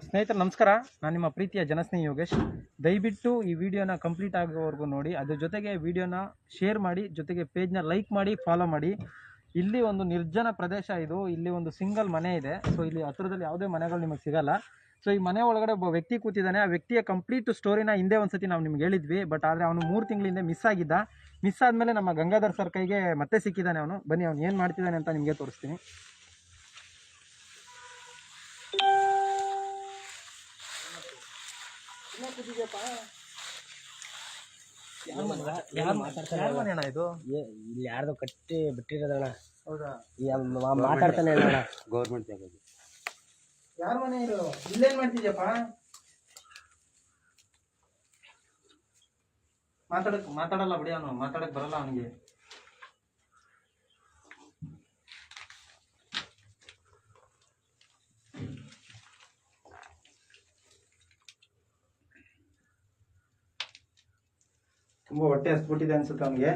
ಸ್ನೇಹಿತರೆ, ನಮಸ್ಕಾರ. ನಾನು ನಿಮ್ಮ ಪ್ರೀತಿಯ ಜನಸ್ನೇಹಿ ಯೋಗೇಶ್. ದಯವಿಟ್ಟು ಈ ವಿಡಿಯೋನ ಕಂಪ್ಲೀಟ್ ಆಗೋವರೆಗೂ ನೋಡಿ. ಅದ್ರ ಜೊತೆಗೆ ವಿಡಿಯೋನ ಶೇರ್ ಮಾಡಿ, ಜೊತೆಗೆ ಪೇಜ್ನ ಲೈಕ್ ಮಾಡಿ, ಫಾಲೋ ಮಾಡಿ. ಇಲ್ಲಿ ಒಂದು ನಿರ್ಜನ ಪ್ರದೇಶ ಇದು. ಇಲ್ಲಿ ಒಂದು ಸಿಂಗಲ್ ಮನೆ ಇದೆ. ಸೊ, ಇಲ್ಲಿ ಹತ್ರದಲ್ಲಿ ಯಾವುದೇ ಮನೆಗಳು ನಿಮಗೆ ಸಿಗಲ್ಲ. ಸೊ, ಈ ಮನೆ ಒಳಗಡೆ ಒಬ್ಬ ವ್ಯಕ್ತಿ ಕೂತಿದ್ದಾನೆ. ಆ ವ್ಯಕ್ತಿಯ ಕಂಪ್ಲೀಟ್ ಸ್ಟೋರಿನ ಹಿಂದೆ ಒಂದ್ಸತಿ ನಾವು ನಿಮ್ಗೆ ಹೇಳಿದ್ವಿ. ಬಟ್ ಆದರೆ ಅವನು ಮೂರು ತಿಂಗಳಿಂದ ಮಿಸ್ ಆಗಿದ್ದ. ಮಿಸ್ ಆದಮೇಲೆ ನಮ್ಮ ಗಂಗಾಧರ್ ಸರ್ ಕೈಗೆ ಮತ್ತೆ ಸಿಕ್ಕಿದ್ದಾನೆ ಅವನು. ಬನ್ನಿ, ಅವ್ನು ಏನು ಮಾಡ್ತಿದ್ದಾನೆ ಅಂತ ನಿಮಗೆ ತೋರಿಸ್ತೀನಿ. ಇಲ್ಲಿ ಯಾರ್ದೋ ಕಟ್ಟಿ ಬಿಟ್ಟಿರೋದಣ್ಣ. ಮಾತಾಡ್ತಾನೆ ಅಣ್ಣ. ಗೌರ್ಮೆಂಟ್ ಜಾಗ ಇದು. ಯಾರ ಮನೆ ಇದು? ಇಲ್ಲೇನ್ ಮಾಡ್ತಿದ್ಯಪ್ಪ? ಮಾತಾಡಕ್ ಮಾತಾಡಲ್ಲ ಬಿಡಿ ಅವನು ಮಾತಾಡಕ್ ಬರಲ್ಲ ಅವನಿಗೆ. ತುಂಬಾ ಹೊಟ್ಟೆ ಹಸ್ಬಿಟ್ಟಿದೆ ಅನ್ಸುತ್ತೆ ಅವನಿಗೆ.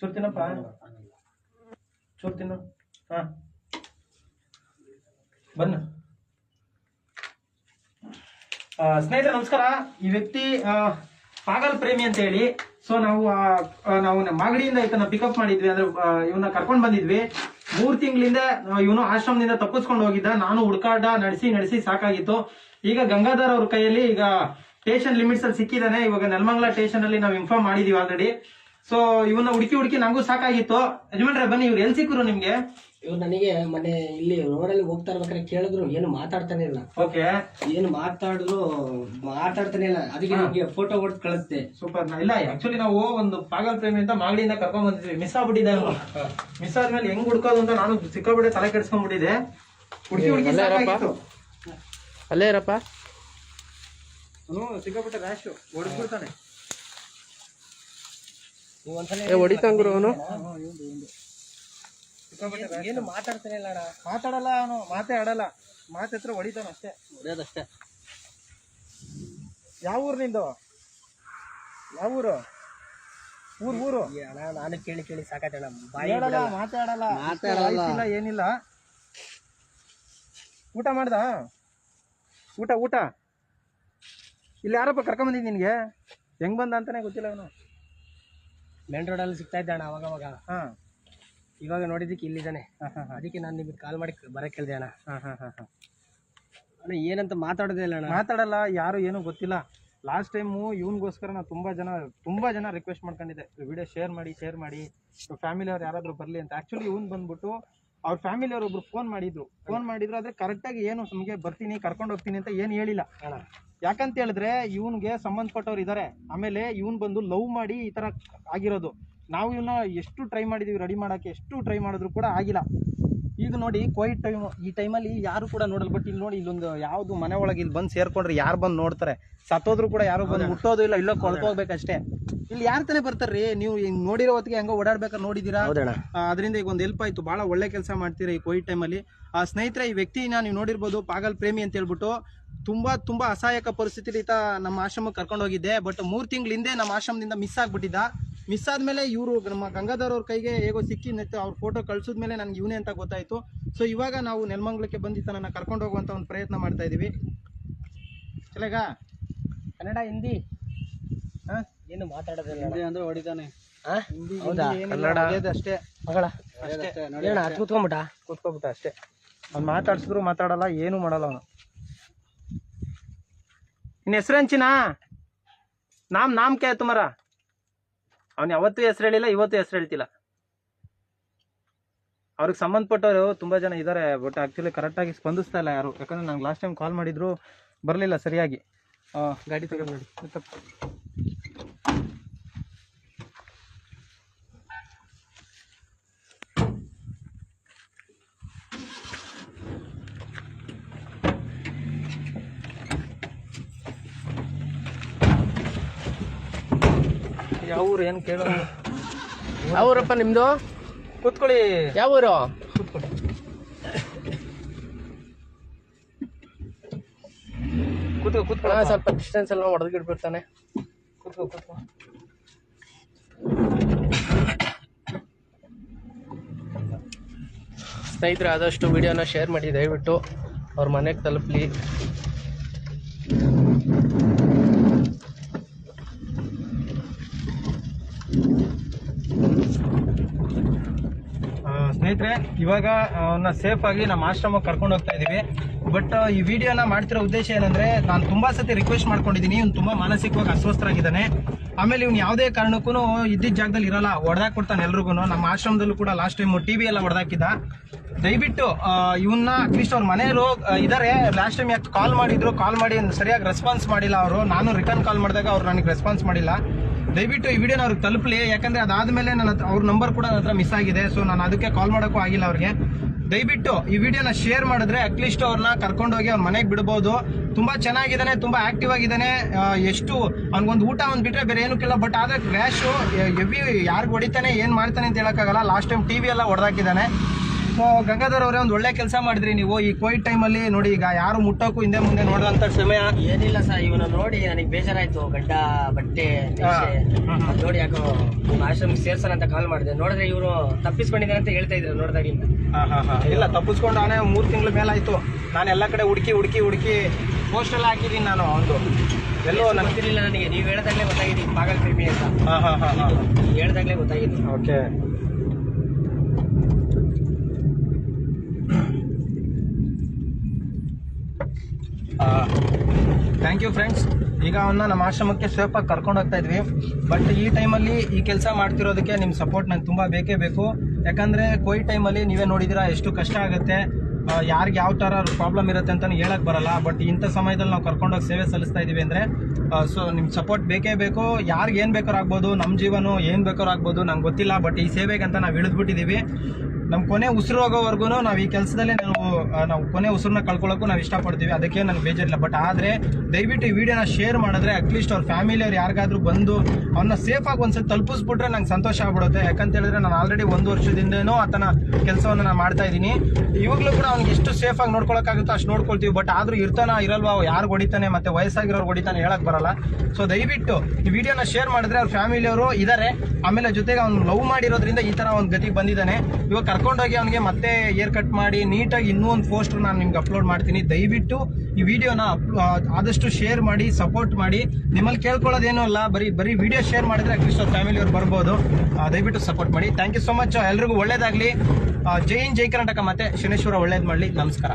ಚೂರು ತಿನ್ನಪ್ಪ. ಚೂರು ತಿನ್ನು. ಹಾ. ಬನ್ನ. ಸ್ನೇಹಿತರೆ, ನಮಸ್ಕಾರ. ಈ ವ್ಯಕ್ತಿ ಪಾಗಲ್ ಪ್ರೇಮಿ ಅಂತ ಹೇಳಿ ಸೊ ನಾವು ನಾವು ಮಾಗಡಿಯಿಂದ ಈತನ ಪಿಕಪ್ ಮಾಡಿದ್ವಿ, ಅಂದ್ರೆ ಇವನ್ನ ಕರ್ಕೊಂಡ್ ಬಂದಿದ್ವಿ. ಮೂರ್ ತಿಂಗಳಿಂದ ಇವನು ಆಶ್ರಮದಿಂದ ತಪ್ಪಿಸ್ಕೊಂಡು ಹೋಗಿದ್ದ, ನಾನು ಹುಡ್ಕಾಟ ನಡೆಸಿ ನಡೆಸಿ ಸಾಕಾಗಿತ್ತು. ಈಗ ಗಂಗಾಧರ್ ಅವ್ರ ಕೈಯಲ್ಲಿ ಈಗ ಸ್ಟೇಷನ್ ಲಿಮಿಟ್ಸ್ ಅಲ್ಲಿ ಸಿಕ್ಕಿದಾನೆ. ಇವಾಗ ನೆಲಮಂಗಲ ಸ್ಟೇಷನ್ ಅಲ್ಲಿ ನಾವು ಇನ್ಫಾರ್ಮ್ ಮಾಡಿದೀವಿ ಆಲ್ರೆಡಿ ಸೊ ಇವನ್ನ ಹುಡುಕಿ ಹುಡುಕಿ ನಂಗೂ ಸಾಕಾಗಿತ್ತು. ಯಜಮಾನ್ರೆ ಬನ್ನಿ ಇವ್ರು ಎಲ್ಲಿ ಸಿಕ್ಕರು ನಿಮ್ಗೆ? ಇವ್ರು ನನಗೆ ಮೊನ್ನೆ ಇಲ್ಲಿ ರೋಡಲ್ಲಿ ಹೋಗ್ತಾ ಇರ್ಬೇಕಾದ್ರೆ ಕೇಳಿದ್ರು ಏನು ಮಾತಾಡ್ತಾನೆ ಇಲ್ಲ. ಓಕೆ ಏನು ಮಾತಾಡಿದ್ರು ಮಾತಾಡ್ತಾನೆ ಇಲ್ಲ. ಅದಕ್ಕೆ ನಿಮಗೆ ಫೋಟೋ ಹೊಡೆದು ಕಳಿಸ್ದೆ. ಸೂಪರ್ ಇಲ್ಲ ಆಕ್ಚುಲಿ ನಾವು ಒಂದು ಪಾಗಲ್ ಪ್ರೇಮಿ ಅಂತ ಮಾಗಡಿಯಿಂದ ಕರ್ಕೊಂಡ್ ಬಂದಿದ್ವಿ. ಮಿಸ್ ಆಗ್ಬಿಟ್ಟಿದೆ ಮಿಸ್ ಆದ್ಮೇಲೆ ಹೆಂಗ್ ಹುಡ್ಕೋದು ಅಂತ ನಾನು ಸಿಕ್ಕಾಬಿಟ್ಟೆ ತಲೆ ಕೆಡ್ಸ್ಕೊಂಡ್ಬಿಟ್ಟಿದೆ. ಹುಡುಕಿ ಹುಡುಕಿ ಸಾಕಾಗಿತ್ತು. ಅಲ್ಲೇ ಇರಪ್ಪ. ಸಿಕ್ಕಾಬಿಟ್ಟೆ ರ್ಯಾಶು ಹೊಡೆದ್ಬಿಡ್ತಾನೆ ಏ ಹೊಡಿತಂಗ್ರು ಅವನು. ಏನು ಮಾತಾಡ್ತಾನೆ ಇಲ್ಲ ಅಣ್ಣ ಮಾತಾಡಲ್ಲ ಅವನು ಮಾತೇ ಆಡಲ್ಲ. ಮಾತೆ ಹತ್ರ ಹೊಡಿತಾನ ಅಷ್ಟೇ. ಹೊಡೆಯೋದಷ್ಟೇ. ಯಾವ ಊರ್ ನಿಂದು? ಯಾವ ಊರು? ಊರ್ ಊರು? ಅಣ್ಣ ನಾನು ಕೇಳಿ ಕೇಳಿ ಸಾಕಾಯ್ತಣ್ಣ ಬಾಯಿ ಹೇಳಲ್ಲ ಮಾತಾಡಲ್ಲ ಮಾತಾಡಲ್ಲ. ಇಲ್ಲ ಏನಿಲ್ಲ. ಊಟ ಮಾಡ್ದ? ಊಟ ಊಟ? ಇಲ್ಲಿ ಯಾರಪ್ಪ ಕರ್ಕೊಂಡ್ ನಿನಗೆ ನಿನ್ಗೆ? ಹೆಂಗ್ ಬಂದ ಅಂತಾನೆ ಗೊತ್ತಿಲ್ಲ ಅವನು. ಮೇನ್ ರೋಡಲ್ಲಿ ಸಿಗ್ತಾ ಇದ್ದ ಅಣ್ಣ ಅವಾಗ ಅವಾಗ. ಹಾ. ಇವಾಗ ನೋಡಿದ್ದಕ್ಕೆ ಇಲ್ಲಿದ್ದಾನೆ. ಹಾ ಹಾ ಅದಕ್ಕೆ ನಾನು ನಿಮಗೆ ಕಾಲ್ ಮಾಡಿ ಬರಕ್ಕೆ ಕೇಳಿದೆ ಅಣ್ಣ. ಹಾ ಹಾ ಹಾ ಹಾ. ಅಣ್ಣ ಏನಂತ ಮಾತಾಡೋದೇ ಇಲ್ಲ ಅಣ್ಣ. ಮಾತಾಡಲ್ಲ ಯಾರು ಏನು ಗೊತ್ತಿಲ್ಲ. ಲಾಸ್ಟ್ ಟೈಮು ಇವನಿಗೋಸ್ಕರ ನಾನು ತುಂಬ ಜನ ತುಂಬ ಜನ ರಿಕ್ವೆಸ್ಟ್ ಮಾಡ್ಕೊಂಡಿದ್ದೆ. ವಿಡಿಯೋ ಶೇರ್ ಮಾಡಿ ಶೇರ್ ಮಾಡಿ. ಫ್ಯಾಮಿಲಿ ಅವ್ರು ಯಾರಾದರೂ ಬರಲಿ ಅಂತ. ಆ್ಯಕ್ಚುಲಿ ಇವ್ನು ಬಂದ್ಬಿಟ್ಟು ಅವ್ರ ಫ್ಯಾಮಿಲಿ ಅವ್ರು ಒಬ್ರು ಫೋನ್ ಮಾಡಿದ್ರು. ಫೋನ್ ಮಾಡಿದ್ರು ಆದರೆ ಕರೆಕ್ಟಾಗಿ ಏನು ನಮಗೆ ಬರ್ತೀನಿ ಕರ್ಕೊಂಡು ಹೋಗ್ತೀನಿ ಅಂತ ಏನು ಹೇಳಿಲ್ಲ. ಅಣ್ಣ. ಯಾಕಂತ ಹೇಳಿದ್ರೆ ಇವನ್ಗೆ ಸಂಬಂಧಪಟ್ಟವ್ರು ಇದಾರೆ. ಆಮೇಲೆ ಇವನ್ ಬಂದು ಲವ್ ಮಾಡಿ ಈ ತರ ಆಗಿರೋದು. ನಾವು ಇವನ್ನ ಎಷ್ಟು ಟ್ರೈ ಮಾಡಿದೀವಿ ರೆಡಿ ಮಾಡಕ್ಕೆ ಎಷ್ಟು ಟ್ರೈ ಮಾಡಿದ್ರು ಕೂಡ ಆಗಿಲ್ಲ. ಈಗ ನೋಡಿ ಕೋವಿಡ್ ಟೈಮ್ ಈ ಟೈಮಲ್ಲಿ ಯಾರು ಕೂಡ ನೋಡಲ್ ಬಟ್ ಇಲ್ಲಿ ನೋಡಿ ಇಲ್ಲೊಂದು ಯಾವುದು ಮನೆ ಒಳಗೆ ಇಲ್ಲಿ ಬಂದು ಸೇರ್ಕೊಂಡ್ರೆ ಯಾರು ಬಂದು ನೋಡ್ತಾರೆ? ಸತ್ತೋದ್ರು ಕೂಡ ಯಾರು ಬಂದು ಮುಟ್ಟೋದು ಇಲ್ಲ ಇಲ್ಲೋ ಹೋಗ್ಬೇಕಷ್ಟೇ ಇಲ್ಲಿ ಯಾರು ತಾನೇ ಬರ್ತಾರ್ರಿ? ನೀವು ಹಿಂಗ್ ನೋಡಿರೋ ಹೊತ್ತಿಗೆ ಹೆಂಗೋ ಓಡಾಡ್ಬೇಕಾದ್ರೆ ನೋಡಿದೀರಾ? ಅದರಿಂದ ಈಗ ಒಂದು ಹೆಲ್ಪ್ ಆಯ್ತು. ಬಹಳ ಒಳ್ಳೆ ಕೆಲಸ ಮಾಡ್ತೀರಾ ಈ ಕೋವಿಡ್ ಟೈಮಲ್ಲಿ ಆ ಸ್ನೇಹಿತರೆ ಈ ವ್ಯಕ್ತಿನ ನೀವು ನೋಡಿರ್ಬೋದು ಪಾಗಲ್ ಪ್ರೇಮಿ ಅಂತ ಹೇಳ್ಬಿಟ್ಟು ತುಂಬಾ ತುಂಬಾ ಅಸಹಾಯಕ ಪರಿಸ್ಥಿತಿ ನಮ್ಮ ಆಶ್ರಮಕ್ಕೆ ಕರ್ಕೊಂಡು ಹೋಗಿದ್ದೆ. ಬಟ್ ಮೂರ್ ತಿಂಗಳಿಂದೆ ನಮ್ಮ ಆಶ್ರಮದಿಂದ ಮಿಸ್ ಆಗ್ಬಿಟ್ಟಿದ್ದ. ಮಿಸ್ ಆದಮೇಲೆ ಇವರು ನಮ್ಮ ಗಂಗಾಧರ್ ಅವ್ರ ಕೈಗೆ ಹೇಗೋ ಸಿಕ್ಕಿ ನೆತ್ತು ಅವ್ರ ಫೋಟೋ ಕಳ್ಸಿದ್ಮೇಲೆ ನನ್ಗೆ ಇವನೇ ಅಂತ ಗೊತ್ತಾಯಿತು. ಸೊ ಇವಾಗ ನಾವು ನೆಲಮಂಗ್ಲಕ್ಕೆ ಬಂದು ಕರ್ಕೊಂಡು ಹೋಗುವಂತ ಒಂದು ಪ್ರಯತ್ನ ಮಾಡ್ತಾ ಇದೀವಿ. ಚಲೇಗ ಕನ್ನಡ ಹಿಂದಿ? ಹಾ? ಏನು ಮಾತಾಡೋದಿಲ್ಲ. ಅಂದ್ರೆ ಹೊಡಿತಾನೆ. ಅಷ್ಟೇ. ಮಗಳ ಅಷ್ಟೇ. ಅಷ್ಟೇ ಅವ್ನು ಮಾತಾಡ್ಸಿದ್ರು ಮಾತಾಡಲ್ಲ ಏನು ಮಾಡಲ್ಲ ಅವನು. ಹೆಸರು ಹೆಸರೆಂಚಿನಾ ನಾಮ್ ನಾಮ್ ಕ್ಯಾ ತುಮಾರ ಅವ್ನು ಯಾವತ್ತೂ ಹೆಸರು ಹೇಳಿಲ್ಲ, ಇವತ್ತು ಹೆಸರು ಹೇಳ್ತಿಲ್ಲ. ಅವ್ರಿಗೆ ಸಂಬಂಧಪಟ್ಟವರು ತುಂಬಾ ಜನ ಇದ್ದಾರೆ ಬಟ್ ಆಕ್ಚುಲಿ ಕರೆಕ್ಟಾಗಿ ಸ್ಪಂದಿಸ್ತಾ ಇಲ್ಲ ಯಾರು. ಯಾಕಂದ್ರೆ ನಂಗೆ ಲಾಸ್ಟ್ ಟೈಮ್ ಕಾಲ್ ಮಾಡಿದ್ರು ಬರಲಿಲ್ಲ ಸರಿಯಾಗಿ. ಗಾಡಿ ತಗೊಂಡು ಯಾವ ಊರು ಏನು ಕೇಳ ಯಾವೂರಪ್ಪ ನಿಮ್ಮದು ಕುತ್ಕೊಳ್ಳಿ. ಯಾವ ಊರು? ಕೂತ್ಕೊಳ್ಳಿ ಕೂತ್ಕೊ. ಸ್ವಲ್ಪ ಡಿಸ್ಟೆನ್ಸ್ ಎಲ್ಲ ಹೊಡೆದ್ಗಿಡ್ಬಿಡ್ತಾನೆ ಕುತ್ಕೊ ಕುತ್ಕೊ. ಸ್ನೇಹಿತರೆ ಆದಷ್ಟು ವಿಡಿಯೋನ ಶೇರ್ ಮಾಡಿ ದಯವಿಟ್ಟು ಅವ್ರ ಮನೆಗೆ ತಲುಪಲಿ. ಸ್ನೇಹಿತರೆ, ಇವಾಗ ಅವನ್ನ ಸೇಫ್ ಆಗಿ ನಮ್ಮ ಆಶ್ರಮಕ್ಕೆ ಕರ್ಕೊಂಡು ಹೋಗ್ತಾ ಇದೀವಿ. ಬಟ್ ಈ ವಿಡಿಯೋನ ಮಾಡ್ತಿರೋ ಉದ್ದೇಶ ಏನಂದ್ರೆ, ನಾನು ತುಂಬಾ ಸತಿ ರಿಕ್ವೆಸ್ಟ್ ಮಾಡ್ಕೊಂಡಿದ್ದೀನಿ. ಇವ್ನು ತುಂಬಾ ಮಾನಸಿಕವಾಗಿ ಅಸ್ವಸ್ಥರಾಗಿದ್ದಾನೆ. ಆಮೇಲೆ ಇವ್ನು ಯಾವುದೇ ಕಾರಣಕ್ಕೂ ಇದ್ದಿದ್ದ ಜಾಗದಲ್ಲಿ ಇರಲ್ಲ ಹೊಡೆದಾಕ್ ಕೊಡ್ತಾನೆ ಎಲ್ರಿಗೂ ನಮ್ಮ ಆಶ್ರಮದಲ್ಲೂ ಕೂಡ ಲಾಸ್ಟ್ ಟೈಮ್ ಟಿವಿ ಎಲ್ಲ ಹೊಡೆದಾಕಿದ್ದ ದಯವಿಟ್ಟು ಇವನ್ನ ಅಟ್ಲೀಸ್ಟ್ ಅವ್ರ ಮನೆಯವರು ಇದಾರೆ. ಲಾಸ್ಟ್ ಟೈಮ್ ಯಾಕೆ ಕಾಲ್ ಮಾಡಿದ್ರು ಕಾಲ್ ಮಾಡಿ ಸರಿಯಾಗಿ ರೆಸ್ಪಾನ್ಸ್ ಮಾಡಿಲ್ಲ ಅವರು. ನಾನು ರಿಟರ್ನ್ ಕಾಲ್ ಮಾಡಿದಾಗ ಅವ್ರು ನನಗೆ ರೆಸ್ಪಾನ್ಸ್ ಮಾಡಿಲ್ಲ. ದಯವಿಟ್ಟು ಈ ವಿಡಿಯೋನ ಅವ್ರಿಗೆ ತಲುಪಲಿ, ಯಾಕಂದ್ರೆ ಅದಾದ್ಮೇಲೆ ನನ್ನ ಹತ್ರ ಅವ್ರ ನಂಬರ್ ಕೂಡ ನನ್ನ ಮಿಸ್ ಆಗಿದೆ ಸೊ ನಾನು ಅದಕ್ಕೆ ಕಾಲ್ ಮಾಡೋಕ್ಕೂ ಆಗಿಲ್ಲ ಅವ್ರಿಗೆ. ದಯವಿಟ್ಟು ಈ ವಿಡಿಯೋನ ಶೇರ್ ಮಾಡಿದ್ರೆ ಅಟ್ಲೀಸ್ಟ್ ಅವ್ರನ್ನ ಕರ್ಕೊಂಡೋಗಿ ಅವ್ರ ಮನೆಗೆ ಬಿಡ್ಬೋದು. ತುಂಬ ಚೆನ್ನಾಗಿದ್ದಾನೆ, ತುಂಬ ಆಕ್ಟಿವ್ ಆಗಿದ್ದಾನೆ. ಎಷ್ಟು ಅವ್ನಿಗೊಂದು ಊಟ ಒಂದು ಬಿಟ್ಟರೆ ಬೇರೆ ಏನಕ್ಕಿಲ್ಲ ಬಟ್ ಆದರೆ ಕ್ರ್ಯಾಶು ಎವಿ ಯಾರಿಗೆ ಹೊಡಿತಾನೆ, ಏನು ಮಾಡ್ತಾನೆ ಅಂತ ಹೇಳೋಕ್ಕಾಗಲ್ಲ. ಲಾಸ್ಟ್ ಟೈಮ್ ಟಿ ವಿ ಎಲ್ಲ ಹೊಡೆದಾಕಿದ್ದಾನೆ ಸೊ ಗಂಗಾಧರ್ ಅವರೇ ಒಂದು ಒಳ್ಳೆ ಕೆಲಸ ಮಾಡಿದ್ರಿ ನೀವು. ಈ ಕೋವಿಡ್ ಟೈಮಲ್ಲಿ ನೋಡಿ ಈಗ ಯಾರು ಮುಟ್ಟೋಕು ಹಿಂದೆ ಮುಂದೆ ನೋಡುವಂತ ಸಮಯ ಏನಿಲ್ಲ ಸರ್ ಇವನ ನೋಡಿ ನನಗೆ ಬೇಜಾರಾಯ್ತು ಗಡ್ಡ ಬಟ್ಟೆ. ಅದ್ ನೋಡಿ ಯಾಕೋ ನಿಮ್ಮ ಆಶ್ರಮಕ್ಕೆ ಸೇರ್ಸೋಣ ಅಂತ ಕಾಲ್ ಮಾಡಿದೆ. ನೋಡಿದ್ರೆ ಇವರು ತಪ್ಪಿಸ್ಕೊಂಡಿದ್ದಾರೆ ಅಂತ ಹೇಳ್ತಾ ಇದ್ರು ನೋಡಿದಾಗಿಂದ. ಇಲ್ಲ ತಪ್ಪಿಸ್ಕೊಂಡು ಅವನೇ ಮೂರು ತಿಂಗಳ ಮೇಲಾಯ್ತು. ನಾನು ಎಲ್ಲ ಕಡೆ ಹುಡುಕಿ ಹುಡುಕಿ ಹುಡುಕಿ ಪೋಸ್ಟ್ ಎಲ್ಲ ಹಾಕಿದ್ದೀನಿ ನಾನು ಒಂದು ಎಲ್ಲೋ ಗೊತ್ತಿರಲಿಲ್ಲ ನನಗೆ. ನೀವು ಹೇಳ್ದಾಗಲೇ ಗೊತ್ತಾಗಿದೆ ಈಗ ಪಾಗಲ್ ಪ್ರೇಮಿ ಅಂತ. ಗೊತ್ತಾಗಿದ್ದೀನಿ ಹೇಳ್ದಾಗ್ಲೇ ಗೊತ್ತಾಗಿದೆ. ಓಕೆ ಥ್ಯಾಂಕ್ ಯು ಫ್ರೆಂಡ್ಸ್ ಈಗ ಅವನ್ನ ನಮ್ಮ ಆಶ್ರಮಕ್ಕೆ ಸೇಫಾಗಿ ಕರ್ಕೊಂಡು ಹೋಗ್ತಾ ಇದ್ವಿ. ಬಟ್ ಈ ಟೈಮಲ್ಲಿ ಈ ಕೆಲಸ ಮಾಡ್ತಿರೋದಕ್ಕೆ ನಿಮ್ಮ ಸಪೋರ್ಟ್ ನಂಗೆ ತುಂಬ ಬೇಕೇ ಬೇಕು. ಯಾಕಂದರೆ ಕೋವಿಡ್ ಟೈಮಲ್ಲಿ ನೀವೇ ನೋಡಿದಿರಾ ಎಷ್ಟು ಕಷ್ಟ ಆಗುತ್ತೆ. ಯಾರಿಗೆ ಯಾವ ಥರ ಪ್ರಾಬ್ಲಮ್ ಇರುತ್ತೆ ಅಂತಲೂ ಹೇಳಕ್ಕೆ ಬರಲ್ಲ. ಬಟ್ ಇಂಥ ಸಮಯದಲ್ಲಿ ನಾವು ಕರ್ಕೊಂಡೋಗಿ ಸೇವೆ ಸಲ್ಲಿಸ್ತಾ ಇದೀವಿ ಅಂದರೆ ಸೊ ನಿಮ್ಮ ಸಪೋರ್ಟ್ ಬೇಕೇ ಬೇಕು. ಯಾರಿಗೆ ಏನು ಬೇಕಾರು ಆಗ್ಬೋದು. ನಮ್ಮ ಜೀವನ ಏನು ಬೇಕಾದ್ರೂ ಆಗ್ಬೋದು. ನಂಗೆ ಗೊತ್ತಿಲ್ಲ. ಬಟ್ ಈ ಸೇವೆಗೆ ಅಂತ ನಾವು ಇಳಿದ್ಬಿಟ್ಟಿದ್ದೀವಿ ನಮ್ಮ ಕೊನೆ ಉಸಿರು ಹೋಗೋವರೆಗೂ ನಾವು ಈ ಕೆಲಸದಲ್ಲೇ ನಾವು ನಾವು ಕೊನೆ ಉಸಿರನ್ನ ಕಳ್ಕೊಳ್ಳೋಕ್ಕೂ ನಾವು ಇಷ್ಟಪಡ್ತೀವಿ. ಅದಕ್ಕೆ ನನಗೆ ಬೇಜಾರಿಲ್ಲ. ಬಟ್ ಆದರೆ ದಯವಿಟ್ಟು ಈ ವಿಡಿಯೋನ ಶೇರ್ ಮಾಡಿದ್ರೆ ಅಟ್ಲೀಸ್ಟ್ ಅವ್ರ ಫ್ಯಾಮಿಲಿಯವ್ರು ಯಾರಿಗಾದ್ರೂ ಬಂದು ಅವನ್ನ ಸೇಫಾಗಿ ಒಂದ್ಸತಿ ತಲುಪಿಸ್ಬಿಟ್ರೆ ನಂಗೆ ಸಂತೋಷ ಆಗ್ಬಿಡುತ್ತೆ. ಯಾಕಂತ ಹೇಳಿದ್ರೆ ನಾನು ಆಲ್ರೆಡಿ ಒಂದು ವರ್ಷದಿಂದನೂ ಆತನ ಕೆಲಸವನ್ನು ನಾನು ಮಾಡ್ತಾ ಇದ್ದೀನಿ. ಇವಾಗಲೂ ಕೂಡ ಅವ್ನಿಗೆ ಎಷ್ಟು ಸೇಫಾಗಿ ನೋಡ್ಕೊಳಕ್ಕಾಗುತ್ತೋ ಅಷ್ಟು ನೋಡ್ಕೊಳ್ತೀವಿ. ಬಟ್ ಆದರೂ ಇರ್ತಾನ, ಇರಲ್ವಾ ಯಾರು ಹೊಡಿತಾನೆ, ಮತ್ತೆ ವಯಸ್ಸಾಗಿರೋರು ಹೊಡಿತಾನೆ ಹೇಳಕ್ ಬರಲ್ಲ. ಸೊ ದಯವಿಟ್ಟು ಈ ವಿಡಿಯೋನ ಶೇರ್ ಮಾಡಿದ್ರೆ ಅವ್ರ ಫ್ಯಾಮಿಲಿಯವರು ಇದ್ದಾರೆ ಆಮೇಲೆ ಜೊತೆಗೆ ಅವ್ನು ಲವ್ ಮಾಡಿರೋದ್ರಿಂದ ಈ ತರ ಒಂದು ಗತಿಗೆ ಬಂದಿದ್ದಾನೆ. ಇವಾಗ ಕರ್ಕೊಂಡೋಗಿ ಅವನಿಗೆ ಮತ್ತೆ ಏರ್ ಕಟ್ ಮಾಡಿ ನೀಟಾಗಿ ಇನ್ನೂ ಒಂದು ಪೋಸ್ಟರ್ ನಾನು ನಿಮ್ಗೆ ಅಪ್ಲೋಡ್ ಮಾಡ್ತೀನಿ. ದಯವಿಟ್ಟು ಈ ವಿಡಿಯೋನ ಆದಷ್ಟು ಶೇರ್ ಮಾಡಿ ಸಪೋರ್ಟ್ ಮಾಡಿ. ನಿಮ್ಮಲ್ಲಿ ಕೇಳ್ಕೊಳ್ಳೋದೇನೂ ಅಲ್ಲ, ಬರೀ ಬರೀ ವಿಡಿಯೋ ಶೇರ್ ಮಾಡಿದ್ರೆ ಅಟ್ಲೀಸ್ಟ್ ಅವ್ರ ಫ್ಯಾಮಿಲಿಯವ್ರು ಬರ್ಬೋದು ದಯವಿಟ್ಟು ಸಪೋರ್ಟ್ ಮಾಡಿ. ಥ್ಯಾಂಕ್ ಯು ಸೊ ಮಚ್ ಎಲ್ರಿಗೂ ಒಳ್ಳೇದಾಗಲಿ. ಜೈ ಹಿಂದ್, ಜೈ ಕರ್ನಾಟಕ. ಮತ್ತೆ ಶನೇಶ್ವರ ಒಳ್ಳೇದು ಮಾಡಲಿ. ನಮಸ್ಕಾರ.